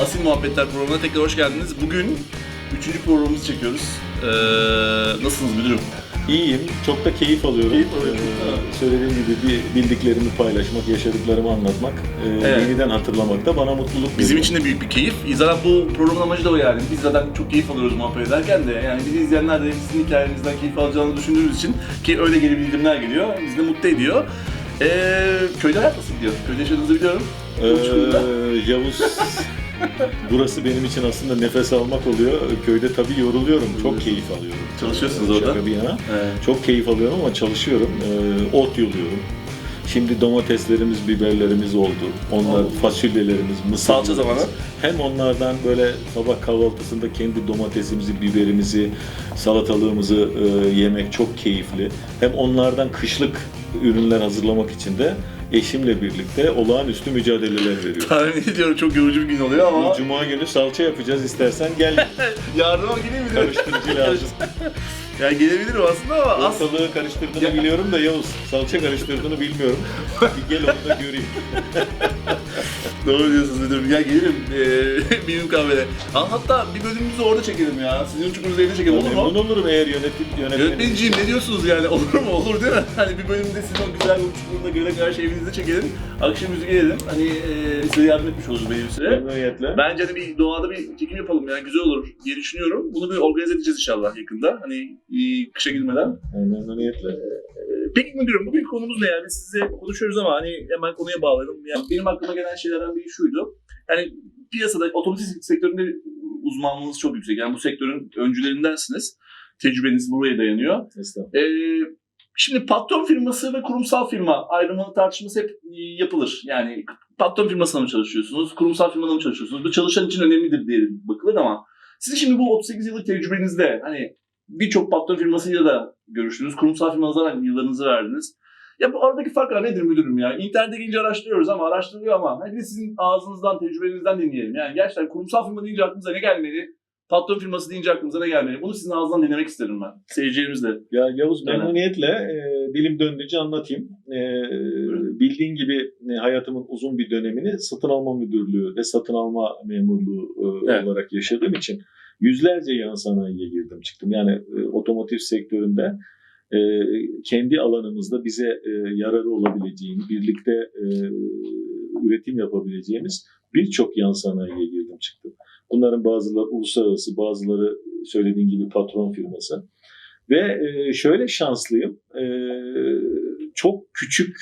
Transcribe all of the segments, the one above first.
Asil Muhabbetler programına tekrar hoş geldiniz. Bugün üçüncü programımızı çekiyoruz. Ee, nasılsınız müdürüm? İyiyim, çok da keyif alıyorum. Keyif alıyorum. Ee, söylediğim gibi bir bildiklerimi paylaşmak, yaşadıklarımı anlatmak, e, Evet. yeniden hatırlamak da bana mutluluk Bizim veriyor. için de büyük bir keyif. Zaten bu programın amacı da o yani. Biz zaten çok keyif alıyoruz muhabbet ederken de. Yani bizi izleyenler de sizin hikayenizden keyif alacağını düşündüğümüz için ki öyle geri bildirimler geliyor. Bizi de mutlu ediyor. Ee, köyde hayat nasıl gidiyor? Köyde yaşadığınızı biliyorum. Ee, Yavuz, burası benim için aslında nefes almak oluyor. Köyde tabii yoruluyorum, çok keyif alıyorum. Çalışıyorsunuz Şaka orada. bir yana. Evet. Çok keyif alıyorum ama çalışıyorum. Ee, ot yoluyorum. Şimdi domateslerimiz, biberlerimiz oldu. Onlar Oldu. fasulyelerimiz, mısır. Salça zamanı. Hem onlardan böyle sabah kahvaltısında kendi domatesimizi, biberimizi, salatalığımızı e, yemek çok keyifli. Hem onlardan kışlık ürünler hazırlamak için de eşimle birlikte olağanüstü mücadeleler veriyoruz. Tahmin ediyorum çok yorucu bir gün oluyor ama Bu Cuma günü salça yapacağız istersen gel yardıma geleyim mi? karıştırıcı lazım. Yani gelebilirim aslında ama as Ortalığı karıştırdığını biliyorum da Yavuz salça karıştırdığını bilmiyorum. Bir gel onu da göreyim. Doğru diyorsunuz müdürüm. Ya gelirim ee, bir kahvede. Ha, Hatta bir bölümümüzü orada çekelim ya. Sizin uçurunuzu evde çekelim olur mu? Memnun olurum eğer yönetim yönetmenim. Yönetmenciğim ne diyorsunuz yani? Olur mu? Olur değil mi? Hani bir bölümde sizin o güzel uçurunuza göre karşı evinizde çekelim. Akşam müzik gelelim. Hani ee, size yardım etmiş oluruz benim süre. Memnuniyetle. Bence hani bir doğada bir çekim yapalım yani güzel olur diye düşünüyorum. Bunu bir organize edeceğiz inşallah yakında. Hani ee, kışa girmeden. Memnuniyetle. Peki müdürüm bugün konumuz ne yani? Size konuşuyoruz ama hani hemen konuya bağlayalım. Yani benim aklıma gelen şeylerden biri şuydu. Yani piyasada otomotiv sektöründe uzmanlığınız çok yüksek. Yani bu sektörün öncülerindensiniz. Tecrübeniz buraya dayanıyor. Ee, şimdi patron firması ve kurumsal firma ayrımı tartışması hep e, yapılır. Yani patron firmasına mı çalışıyorsunuz, kurumsal firmada mı çalışıyorsunuz? Bu çalışan için önemlidir diye bakılır ama sizin şimdi bu 38 yıllık tecrübenizde hani birçok patron firmasıyla da görüştünüz, kurumsal firmalara yıllarınızı verdiniz. Ya bu aradaki farklar nedir müdürüm ya? İnternete girince araştırıyoruz ama araştırılıyor ama de sizin ağzınızdan, tecrübenizden dinleyelim. Yani gerçekten kurumsal firma deyince aklımıza ne gelmeli? Patron firması deyince aklımıza ne gelmeli? Bunu sizin ağzından dinlemek isterim ben. Seyircilerimizle. Ya Yavuz memnuniyetle e, dilim döndüğünce anlatayım. E, bildiğin gibi e, hayatımın uzun bir dönemini satın alma müdürlüğü ve satın alma memurluğu e, Evet. olarak yaşadığım için yüzlerce yan sanayiye girdim çıktım. Yani e, otomotiv sektöründe e, kendi alanımızda bize e, yararı olabileceğini, birlikte e, üretim yapabileceğimiz birçok yan sanayiye girdim çıktım. Bunların bazıları uluslararası, bazıları söylediğin gibi patron firması. Ve e, şöyle şanslıyım, e, çok küçük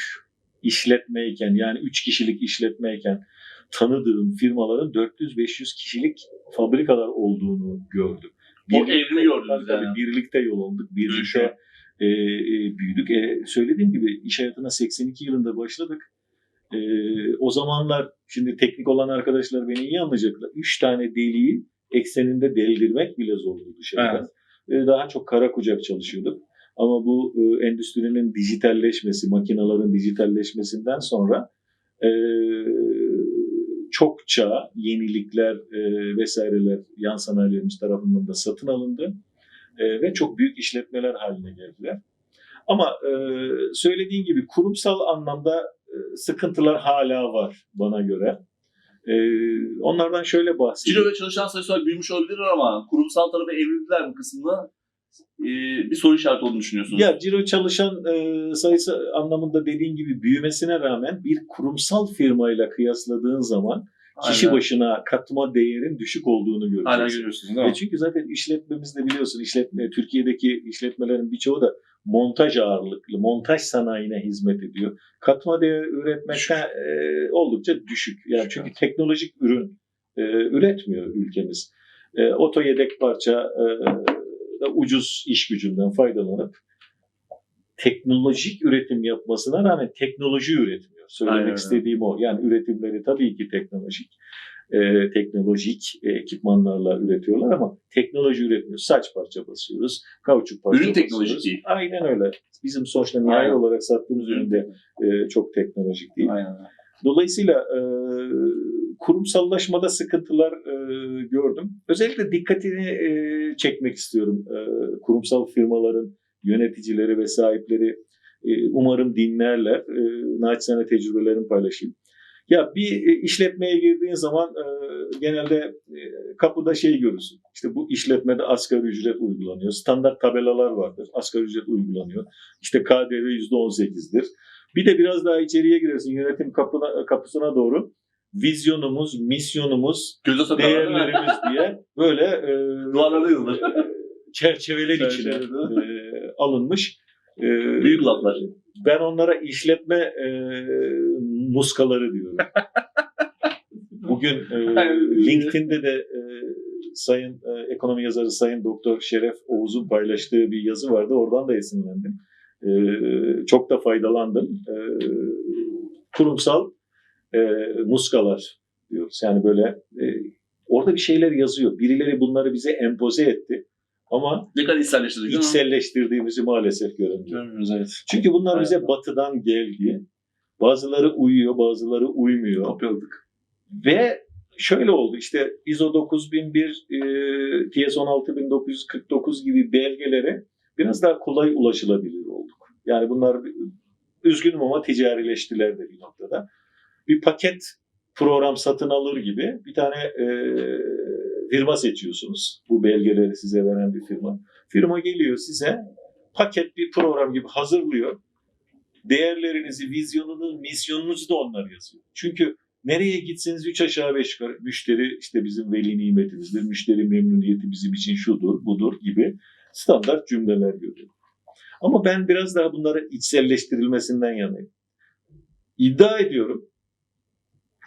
işletmeyken yani 3 kişilik işletmeyken tanıdığım firmaların 400-500 kişilik fabrikalar olduğunu gördüm. O evrimi gördünüz tabii, tabii, yani. birlikte yol aldık, Dönüşüm. birlikte e, e, büyüdük. E, söylediğim gibi iş hayatına 82 yılında başladık. E, o zamanlar şimdi teknik olan arkadaşlar beni iyi anlayacaklar. 3 tane deliği ekseninde deldirmek bile zordu dışarıda. E, daha çok kara kucak çalışıyorduk. Ama bu e, endüstrinin dijitalleşmesi, makinaların dijitalleşmesinden sonra e, çokça yenilikler e, vesaireler yan sanayilerimiz tarafından da satın alındı E, ve çok büyük işletmeler haline geldiler. Ama e, söylediğin gibi kurumsal anlamda e, sıkıntılar hala var bana göre. E, onlardan şöyle bahsedeyim. Ciro ve çalışan sayısı büyümüş olabilirler ama kurumsal tarafa evrildiler mi kısmında e, bir soru işareti olduğunu düşünüyorsunuz. Ya ciro çalışan e, sayısı anlamında dediğin gibi büyümesine rağmen bir kurumsal firmayla kıyasladığın zaman kişi Aynen. başına katma değerin düşük olduğunu göreceksin. Aynen görüyorsunuz değil mi? E çünkü zaten işletmemizde biliyorsun işletme Türkiye'deki işletmelerin birçoğu da montaj ağırlıklı, montaj sanayine hizmet ediyor. Katma değer üretmekten e, oldukça düşük. Yani Düşük, çünkü teknolojik ürün e, üretmiyor ülkemiz. E, oto yedek parça e, da ucuz iş gücünden faydalanıp teknolojik üretim yapmasına rağmen teknoloji üretmiyor. Söylemek Aynen istediğim o. Yani üretimleri tabii ki teknolojik e, teknolojik e, ekipmanlarla üretiyorlar ama teknoloji üretmiyor. Saç parça basıyoruz, kauçuk parça Ürün teknolojik basıyoruz. değil. Aynen öyle. Bizim sonuçta nihai olarak sattığımız ürün de e, çok teknolojik değil. Aynen. Dolayısıyla e, kurumsallaşmada sıkıntılar e, gördüm. Özellikle dikkatini e, çekmek istiyorum. E, kurumsal firmaların yöneticileri ve sahipleri e, umarım dinlerler. E, naçizane tecrübelerimi paylaşayım. Ya bir e, işletmeye girdiğin zaman e, genelde e, kapıda şey görürsün. İşte bu işletmede asgari ücret uygulanıyor. Standart tabelalar vardır. Asgari ücret uygulanıyor. İşte KDV %18'dir. Bir de biraz daha içeriye girersin yönetim kapına, kapısına doğru. Vizyonumuz, misyonumuz, Göze değerlerimiz diye böyle e, Duvarlarda yazılır. çerçeveler içine e, alınmış. E, Büyük laflar. Ben onlara işletme e, muskaları diyorum. Bugün e, LinkedIn'de de e, Sayın e, ekonomi yazarı Sayın Doktor Şeref Oğuz'un paylaştığı bir yazı vardı. Oradan da esinlendim. E, çok da faydalandım. E, kurumsal e, muskalar diyoruz. Yani böyle e, orada bir şeyler yazıyor. Birileri bunları bize empoze etti. Ama Ne kadar içselleştirdik içselleştirdiğimizi maalesef göremiyoruz. Görmüyoruz evet. Çünkü bunlar Evet. bize batıdan geldi. Bazıları uyuyor, bazıları uymuyor. Kopyaladık. Ve şöyle oldu işte ISO 9001, e, TS 16949 gibi belgelere biraz daha kolay ulaşılabilir olduk. Yani bunlar üzgünüm ama ticarileştiler de bir noktada. Bir paket program satın alır gibi bir tane e, firma seçiyorsunuz. Bu belgeleri size veren bir firma. Firma geliyor size paket bir program gibi hazırlıyor. Değerlerinizi, vizyonunuzu, misyonunuzu da onlar yazıyor. Çünkü nereye gitseniz üç aşağı beş yukarı müşteri işte bizim veli nimetimizdir, müşteri memnuniyeti bizim için şudur, budur gibi standart cümleler görüyor. Ama ben biraz daha bunların içselleştirilmesinden yanayım. İddia ediyorum.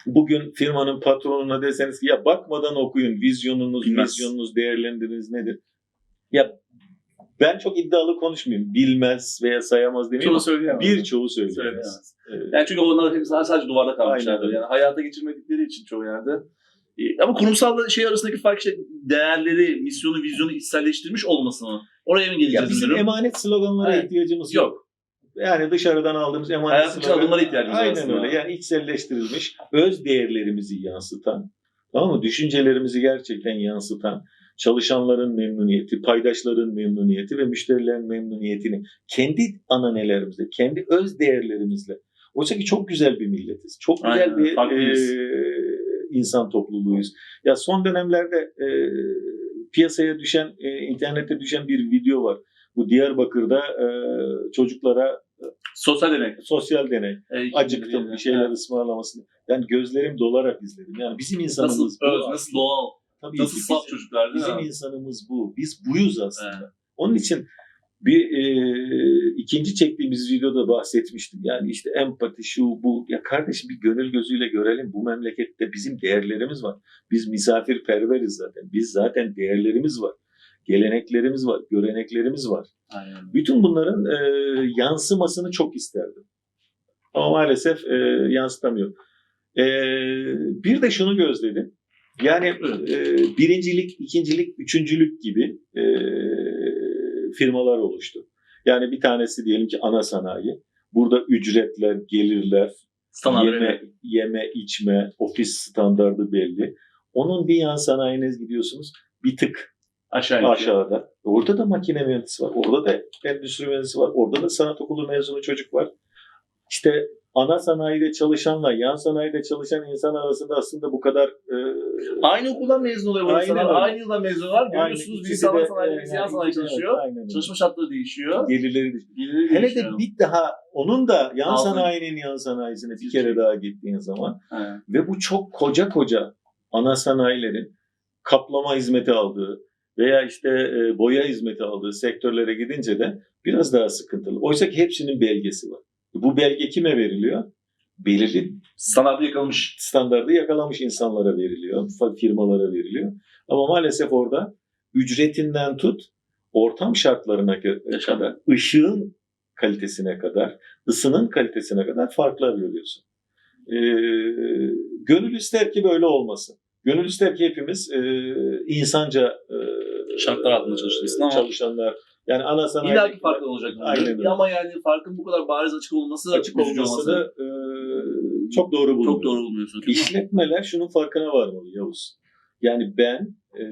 Bugün firmanın patronuna deseniz ki ya bakmadan okuyun vizyonunuz, Bilmez. misyonunuz, değerlendiriniz nedir? Ya ben çok iddialı konuşmayayım. Bilmez veya sayamaz demeyeyim. Çoğu söyleyemez. Birçoğu söyleyemez. Söyleyemez. Evet. Yani çünkü onlar hep sadece duvarda kalmışlardır. Aynen. Yani hayata geçirmedikleri için çoğu yerde. E, Ama kurumsalla şey arasındaki fark işte değerleri, misyonu, vizyonu içselleştirmiş olması mı? Oraya mı Ya geleceğiz bizim müdürüm? emanet sloganlara Evet. ihtiyacımız yok. Yok. Yani dışarıdan aldığımız emanet Hayat için adımlara ihtiyacımız Aynen aslında. öyle. Yani içselleştirilmiş, öz değerlerimizi yansıtan, tamam mı? Düşüncelerimizi gerçekten yansıtan, çalışanların memnuniyeti, paydaşların memnuniyeti ve müşterilerin memnuniyetini kendi ananelerimizle, kendi öz değerlerimizle. Oysa ki çok güzel bir milletiz. Çok güzel Aynen, bir farklıyız. e, insan topluluğuyuz. Ya son dönemlerde e, piyasaya düşen, e, internete düşen bir video var. Bu Diyarbakır'da e, çocuklara Sosyal demek. sosyal deney, E, acıktım bir şeyler ısmarlamasını. Yani gözlerim dolarak izledim. Yani bizim insanımız Nasıl öz, nasıl doğal, Tabii nasıl saf çocuklar değil bizim mi? insanımız bu. Biz buyuz aslında. Evet. Onun için bir e, ikinci çektiğimiz videoda bahsetmiştim. Yani işte empati şu bu. Ya kardeşim bir gönül gözüyle görelim. Bu memlekette bizim değerlerimiz var. Biz misafirperveriz zaten. Biz zaten değerlerimiz var. Geleneklerimiz var, göreneklerimiz var. Aynen. Bütün bunların e, yansımasını çok isterdim. Ama maalesef e, yansıtamıyor. E, bir de şunu gözledim. Yani e, birincilik, ikincilik, üçüncülük gibi e, firmalar oluştu. Yani bir tanesi diyelim ki ana sanayi. Burada ücretler, gelirler, Standart yeme, evet. yeme, içme, ofis standardı belli. Onun bir yan sanayine gidiyorsunuz. Bir tık Aşağı aşağıda. Orada da makine mühendisi var. Orada da endüstri mühendisi var. Orada da sanat okulu mezunu çocuk var. İşte ana sanayide çalışanla yan sanayide çalışan insan arasında aslında bu kadar e, Aynı okuldan mezun oluyor Aynen insanlar. Aynı yıldan mezun oluyorlar. aynı Görüyorsunuz ana de, sanayide, e, yan de- çalışıyor. öyle. Çalışma şartları değişiyor. gelirleri de- Geliri Hele de değişiyor. bir daha onun da yan Altın. sanayinin yan sanayisine bir kere daha gittiğin zaman Aynen. ve bu çok koca koca ana sanayilerin kaplama hizmeti aldığı veya işte e, boya hizmeti aldığı sektörlere gidince de biraz daha sıkıntılı. Oysa ki hepsinin belgesi var. Bu belge kime veriliyor? Belirli Standartı yakalamış. standardı yakalamış insanlara veriliyor, firmalara veriliyor. Ama maalesef orada ücretinden tut, ortam şartlarına Yaşam. kadar, ışığın kalitesine kadar, ısının kalitesine kadar farklar görüyorsun. Ee, gönül ister ki böyle olmasın. Gönül ister ki hepimiz e, insanca e, Şartlar altında çalışılsın ama- çalışanlar. Yani ana sanayi İlla ki farklı olacak. Aynen öyle. Ama yani farkın bu kadar bariz açık olması açık üzücü olması da e, çok doğru bulunuyor. çok doğru bulmuyorsun. İşletmeler şunun farkına varmalı Yavuz. Yani ben e,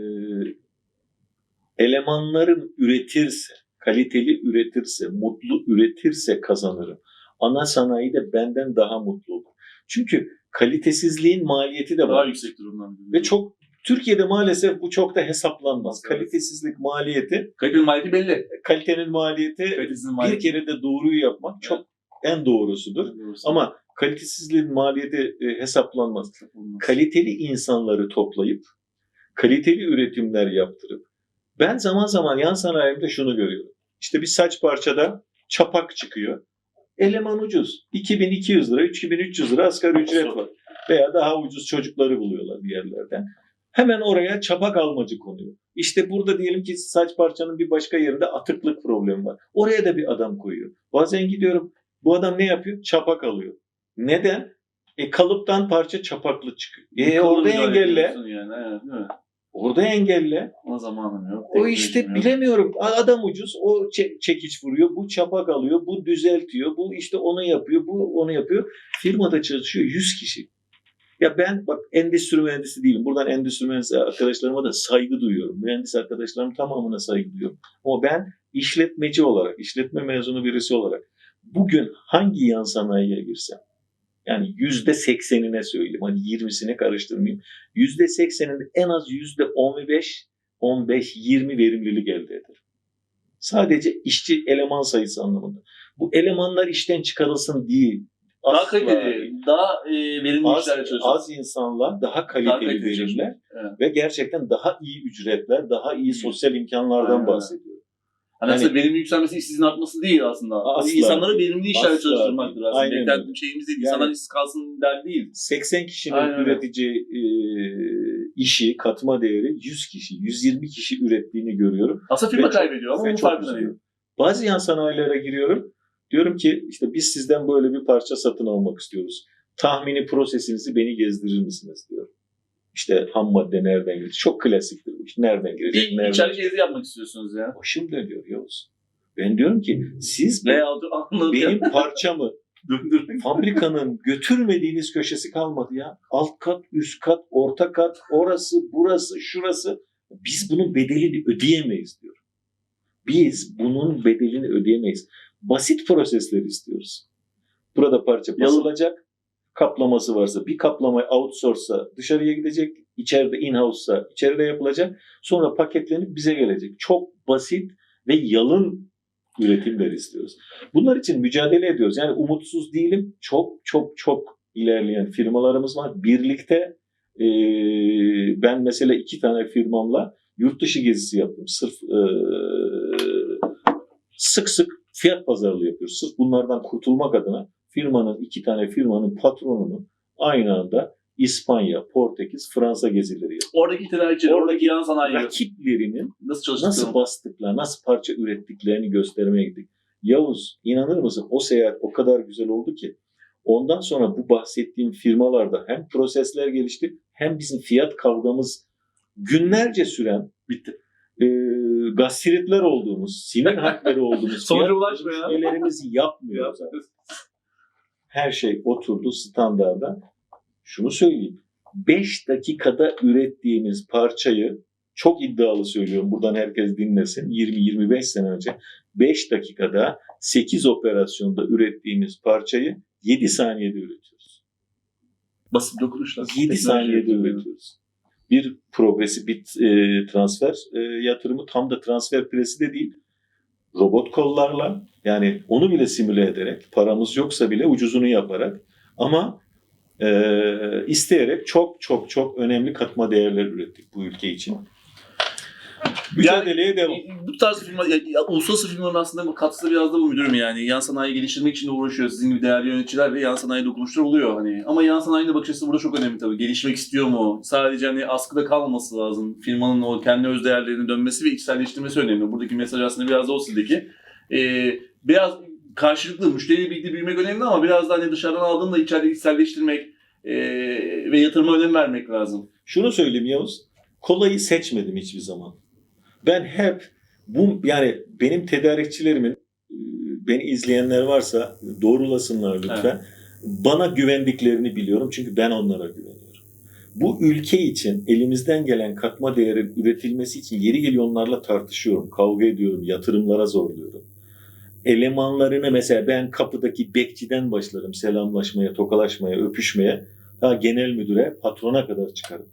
elemanlarım üretirse, kaliteli üretirse, mutlu üretirse kazanırım. Ana sanayi de benden daha mutlu olur. Çünkü kalitesizliğin maliyeti de Daha var. yüksektir ondan. Ve çok Türkiye'de maalesef bu çok da hesaplanmaz. Evet. Kalitesizlik maliyeti, Kalitenin maliyeti belli. kalitenin maliyeti Kalitesinin bir maliyeti. kere de doğruyu yapmak çok en doğrusudur. Ama kalitesizliğin maliyeti e, hesaplanmaz. Kaliteli insanları toplayıp, kaliteli üretimler yaptırıp, ben zaman zaman yan sanayimde şunu görüyorum. İşte bir saç parçada çapak çıkıyor. Eleman ucuz. 2200 lira, 3300 lira asgari ücret var. Veya daha ucuz çocukları buluyorlar bir yerlerden. Hemen oraya çapak almacı konuyor. İşte burada diyelim ki saç parçanın bir başka yerinde atıklık problemi var. Oraya da bir adam koyuyor. Bazen gidiyorum bu adam ne yapıyor? Çapak alıyor. Neden? E kalıptan parça çapaklı çıkıyor. E orada engelle. Yani, evet, değil mi? Orada engelle. Ona zamanım yok. O işte yok. bilemiyorum. Adam ucuz. O çe- çekiç vuruyor. Bu çapak alıyor. Bu düzeltiyor. Bu işte onu yapıyor. Bu onu yapıyor. Firmada çalışıyor 100 kişi. Ya ben bak endüstri mühendisi değilim. Buradan endüstri mühendisi arkadaşlarıma da saygı duyuyorum. Mühendis arkadaşlarım tamamına saygı duyuyorum. Ama ben işletmeci olarak, işletme mezunu birisi olarak bugün hangi yan sanayiye girsem yani yüzde seksenine söyleyeyim. Hani yirmisine karıştırmayayım. Yüzde sekseninde en az yüzde on beş 15-20 verimlilik elde eder. Sadece işçi eleman sayısı anlamında. Bu elemanlar işten çıkarılsın değil. Daha Asla kaliteli, daha e, verimli az, işlerle çalışıyoruz. az insanla daha kaliteli kaliteli verimler çalışıyor. Evet. ve gerçekten daha iyi ücretler, daha iyi sosyal imkanlardan Aynen. bahsediyorum. Hani Yani- aslında verimli yükselmesi işsizliğin artması değil aslında. Asla. İnsanları verimli Asla çalıştırmaktır aslında. Aynen Beklentiğim öyle. şeyimiz değil. Yani- İnsanlar işsiz kalsın der değil. 80 kişinin Aynen üretici e, işi, katma değeri 100 kişi, 120 kişi ürettiğini görüyorum. Aslında firma Ve kaybediyor ama çok farkında değil. Bazı yan sanayilere giriyorum. Diyorum ki işte biz sizden böyle bir parça satın almak istiyoruz. Tahmini prosesinizi beni gezdirir misiniz diyor. İşte ham madde nereden gelecek? Çok klasiktir bu iş. Nereden girecek? Bir Nereden içerik gezi yapmak istiyorsunuz ya. Başım dönüyor Yavuz. Ben diyorum ki siz anladım. benim parçamı fabrikanın götürmediğiniz köşesi kalmadı ya. Alt kat, üst kat, orta kat, orası, burası, şurası. Biz bunun bedelini ödeyemeyiz diyor. Biz bunun bedelini ödeyemeyiz. Basit prosesler istiyoruz. Burada parça basılacak. Kaplaması varsa bir kaplama outsource'sa dışarıya gidecek. İçeride in-house'sa içeride yapılacak. Sonra paketlenip bize gelecek. Çok basit ve yalın üretimler istiyoruz. Bunlar için mücadele ediyoruz. Yani umutsuz değilim. Çok çok çok ilerleyen firmalarımız var. Birlikte eee, ben mesela iki tane firmamla yurt dışı gezisi yaptım. Sırf eee, sık sık fiyat pazarlığı yapıyoruz. Sırf bunlardan kurtulmak adına firmanın iki tane firmanın patronunu aynı anda İspanya, Portekiz, Fransa gezileri yapıyoruz. Oradaki tedarikçiler, Oradaki yan sanayi Rakiplerinin nasıl nasıl bastıklar, nasıl parça ürettiklerini göstermeye gittik. Yavuz inanır mısın o seyahat o kadar güzel oldu ki ondan sonra bu bahsettiğim firmalarda hem prosesler gelişti hem bizim fiyat kavgamız günlerce süren Bitti. e, gastritler olduğumuz, sinir harpleri olduğumuz Sonuca fiyat ulaşmayan. görüşmelerimizi yapmıyoruz. Her şey oturdu standarda. Şunu söyleyeyim. 5 dakikada ürettiğimiz parçayı çok iddialı söylüyorum. Buradan herkes dinlesin. 20-25 sene önce 5 dakikada 8 operasyonda ürettiğimiz parçayı 7 saniyede üretiyoruz. Basit dokunuşlar. 7 Teknoloji saniyede üretiyor. üretiyoruz. Bir progresi, bir e, transfer e, yatırımı tam da transfer presi de değil. Robot kollarla yani onu bile simüle ederek paramız yoksa bile ucuzunu yaparak ama e, isteyerek çok çok çok önemli katma değerler ürettik bu ülke için. Mücadeleye devam. Bu tarz firma, ya, ya, uluslararası firmaların aslında katkısı biraz da bu müdürüm yani. Yan sanayi geliştirmek için de uğraşıyor. Sizin gibi değerli yöneticiler ve yan sanayi dokunuşlar oluyor hani. Ama yan sanayinin de bakış açısı burada çok önemli tabii. Gelişmek istiyor mu? Sadece hani askıda kalmaması lazım. Firmanın o kendi öz değerlerine dönmesi ve içselleştirmesi önemli. Buradaki mesaj aslında biraz da o sizdeki. Ee, biraz karşılıklı müşteriyle birlikte büyümek önemli ama biraz da hani dışarıdan aldığında içeride içselleştirmek ee, ve yatırıma önem vermek lazım. Şunu söyleyeyim Yavuz. Kolayı seçmedim hiçbir zaman. Ben hep bu yani benim tedarikçilerimin e, beni izleyenler varsa doğrulasınlar lütfen. Bana güvendiklerini biliyorum çünkü ben onlara güveniyorum. Bu ülke için elimizden gelen katma değerin üretilmesi için yeri geliyor onlarla tartışıyorum, kavga ediyorum, yatırımlara zorluyorum. Elemanlarını mesela ben kapıdaki bekçiden başlarım selamlaşmaya, tokalaşmaya, öpüşmeye. Ha, genel müdüre, patrona kadar çıkarım.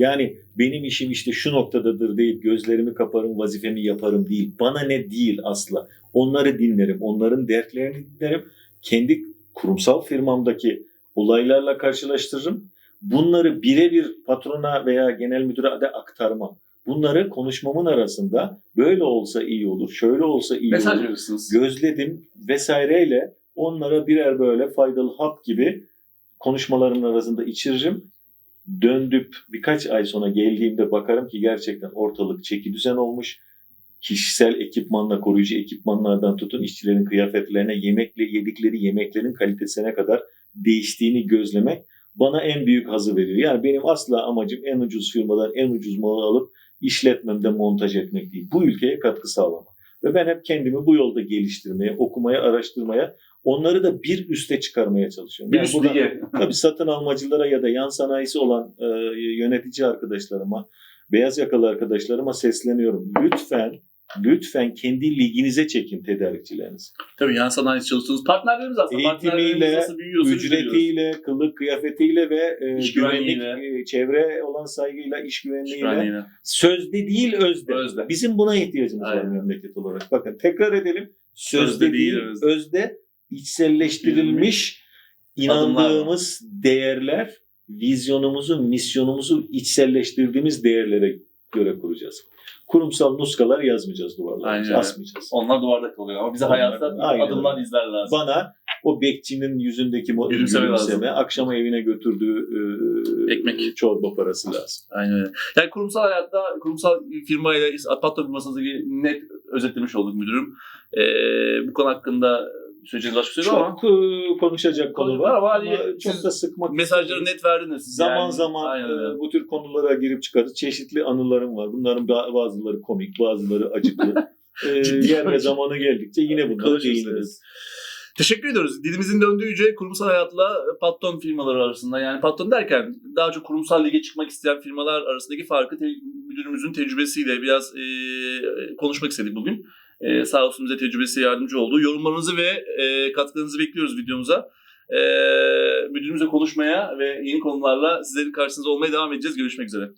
Yani benim işim işte şu noktadadır deyip gözlerimi kaparım, vazifemi yaparım değil. Bana ne değil asla. Onları dinlerim, onların dertlerini dinlerim. Kendi kurumsal firmamdaki olaylarla karşılaştırırım. Bunları birebir patrona veya genel müdüre de aktarmam. Bunları konuşmamın arasında böyle olsa iyi olur, şöyle olsa iyi Mesaj olur verirsiniz. gözledim vesaireyle onlara birer böyle faydalı hap gibi konuşmalarımın arasında içiririm. Döndüp birkaç ay sonra geldiğimde bakarım ki gerçekten ortalık çeki düzen olmuş. Kişisel ekipmanla, koruyucu ekipmanlardan tutun işçilerin kıyafetlerine, yemekle yedikleri yemeklerin kalitesine kadar değiştiğini gözlemek bana en büyük hazı veriyor. Yani benim asla amacım en ucuz firmadan en ucuz malı alıp işletmemde montaj etmek değil. Bu ülkeye katkı sağlamak. Ve ben hep kendimi bu yolda geliştirmeye, okumaya, araştırmaya, onları da bir üste çıkarmaya çalışıyorum. Bir Yani üst lige. Tabii satın almacılara ya da yan sanayisi olan e, yönetici arkadaşlarıma, beyaz yakalı arkadaşlarıma sesleniyorum. Lütfen, lütfen kendi liginize çekin tedarikçilerinizi. Tabii yan sanayi çalıştığınız partnerlerimiz aslında. Eğitimiyle. Ücretiyle, kılık kıyafetiyle ve e, İş güvenlik, e, çevre olan saygıyla, iş İş güvenliğiyle, sözde değil özde. Özde. Bizim buna ihtiyacımız var Aynen. memleket olarak. Bakın tekrar edelim. Sözde, Sözde değil, değil, özde. özde, içselleştirilmiş inandığımız değerler, vizyonumuzu, misyonumuzu içselleştirdiğimiz değerlere göre kuracağız. Kurumsal nuskalar yazmayacağız Aynen duvarlara, öyle. asmayacağız. Onlar duvarda kalıyor ama bize Onlar- hayatta Aynen adımlar izler lazım. Bana o bekçinin yüzündeki mo- Gülümseme gülümseme, akşama evine götürdüğü e, Ekmek. çorba parası lazım. Aynen. Yani kurumsal hayatta kurumsal firmayla patron firmasını net özetlemiş olduk müdürüm. Ee, bu konu hakkında söyleyeceğiniz başka şey var ama Çok e, konuşacak konu var ama hani çok da sıkmak mesajları net verdiniz. Zaman Yani, zaman aynen e, öyle. bu tür konulara girip çıkarız. Çeşitli anılarım var. Bunların ba- bazıları komik, bazıları acıklı. E, yer ve zamanı geldikçe yine bunlara değiniriz. Teşekkür ediyoruz. Dilimizin döndüğüce kurumsal hayatla patron firmaları arasında yani patron derken daha çok kurumsal lige çıkmak isteyen firmalar arasındaki farkı te- müdürümüzün tecrübesiyle biraz e, konuşmak istedik bugün. E, sağ olsun bize tecrübesi yardımcı oldu. Yorumlarınızı ve e, katkılarınızı bekliyoruz videomuza. E, müdürümüzle konuşmaya ve yeni konularla sizlerin karşınızda olmaya devam edeceğiz. Görüşmek üzere.